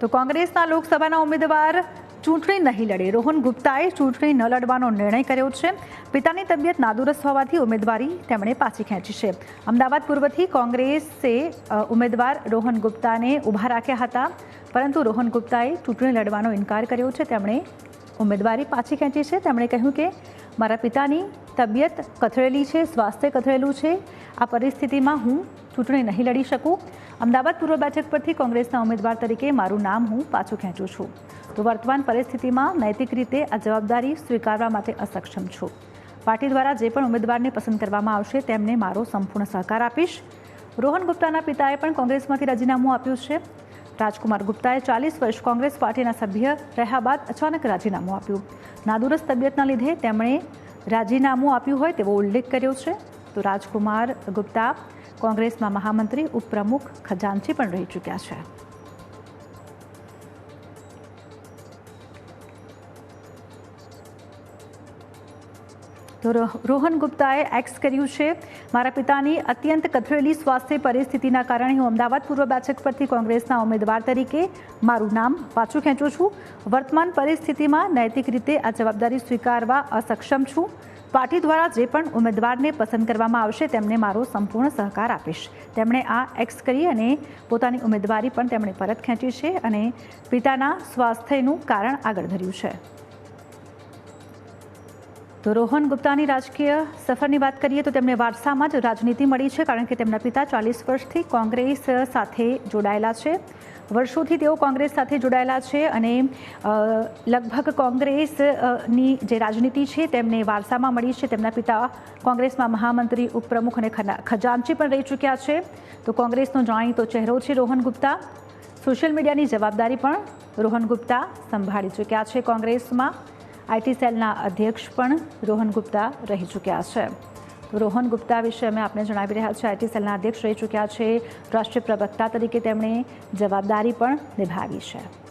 તો કોંગ્રેસના લોકસભાના ઉમેદવાર ચૂંટણી નહીં લડે. રોહન ગુપ્તાએ ચૂંટણી ન લડવાનો નિર્ણય કર્યો છે. પિતાની તબિયત નાદુરસ્ત હોવાથી ઉમેદવારી તેમણે પાછી ખેંચી છે. અમદાવાદ પૂર્વથી કોંગ્રેસે ઉમેદવાર રોહન ગુપ્તાને ઊભા રાખ્યા હતા. પરંતુ રોહન ગુપ્તાએ ચૂંટણી લડવાનો ઇનકાર કર્યો છે. તેમણે ઉમેદવારી પાછી ખેંચી છે. તેમણે કહ્યું કે, મારા પિતાની તબિયત કથળેલી છે, સ્વાસ્થ્ય કથળેલું છે. આ પરિસ્થિતિમાં હું ચૂંટણી નહીં લડી શકું. અમદાવાદ પૂર્વ બેઠક પરથી કોંગ્રેસના ઉમેદવાર તરીકે મારું નામ હું પાછું ખેંચું છું. તો વર્તમાન પરિસ્થિતિમાં નૈતિક રીતે આ જવાબદારી સ્વીકારવા માટે અસક્ષમ છું. પાર્ટી દ્વારા જે પણ ઉમેદવારને પસંદ કરવામાં આવશે તેમને મારો સંપૂર્ણ સહકાર આપીશ. રોહન ગુપ્તાના પિતાએ પણ કોંગ્રેસમાંથી રાજીનામું આપ્યું છે. રાજકુમાર ગુપ્તાએ ચાલીસ વર્ષ કોંગ્રેસ પાર્ટીના સભ્ય રહ્યા બાદ અચાનક રાજીનામું આપ્યું. નાદુરસ્ત તબિયતના લીધે તેમણે રાજીનામું આપ્યું હોય તેવો ઉલ્લેખ કર્યો છે. તો રાજકુમાર ગુપ્તા કોંગ્રેસમાં મહામંત્રી ઉપપ્રમુખ ખજાનચી પણ રહી ચૂક્યા છે. તો રોહન ગુપ્તાએ એક્સ કર્યું છે. મારા પિતાની અત્યંત કથળેલી સ્વાસ્થ્ય પરિસ્થિતિના કારણે હું અમદાવાદ પૂર્વ બેઠક પરથી કોંગ્રેસના ઉમેદવાર તરીકે મારું નામ પાછું ખેંચું છું. વર્તમાન પરિસ્થિતિમાં નૈતિક રીતે આ જવાબદારી સ્વીકારવા અસક્ષમ છું. પાર્ટી દ્વારા જે પણ ઉમેદવારને પસંદ કરવામાં આવશે, તેમને મારો સંપૂર્ણ સહકાર આપીશ. તેમણે આ એક્સ કરી અને પોતાની ઉમેદવારી પણ તેમણે પરત ખેંચી છે અને પિતાના સ્વાસ્થ્યનું કારણ આગળ ધર્યું છે. તો રોહન ગુપ્તાની રાજકીય સફરની વાત કરીએ તો તેમને વારસામાં જ રાજનીતિ મળી છે, કારણ કે તેમના પિતા ચાલીસ વર્ષથી કોંગ્રેસ સાથે જોડાયેલા છે. વર્ષોથી તેઓ કોંગ્રેસ સાથે જોડાયેલા છે અને લગભગ કોંગ્રેસની જે રાજનીતિ છે તેમને વારસામાં મળી છે. તેમના પિતા કોંગ્રેસમાં મહામંત્રી, ઉપપ્રમુખ અને ખજાનચી પણ રહી ચૂક્યા છે. તો કોંગ્રેસનો જાણીતો ચહેરો છે રોહન ગુપ્તા. સોશિયલ મીડિયાની જવાબદારી પણ રોહન ગુપ્તા સંભાળી ચૂક્યા છે કોંગ્રેસમાં. આઈટી સેલના અધ્યક્ષ પણ રોહન ગુપ્તા રહી ચૂક્યા છે. રોહન ગુપ્તા વિશે અમે આપને જણાવી રહ્યા છીએ. આઈટી સેલના અધ્યક્ષ રહી ચૂક્યા છે. રાષ્ટ્રીય પ્રવક્તા તરીકે તેમણે જવાબદારી પણ નિભાવી છે.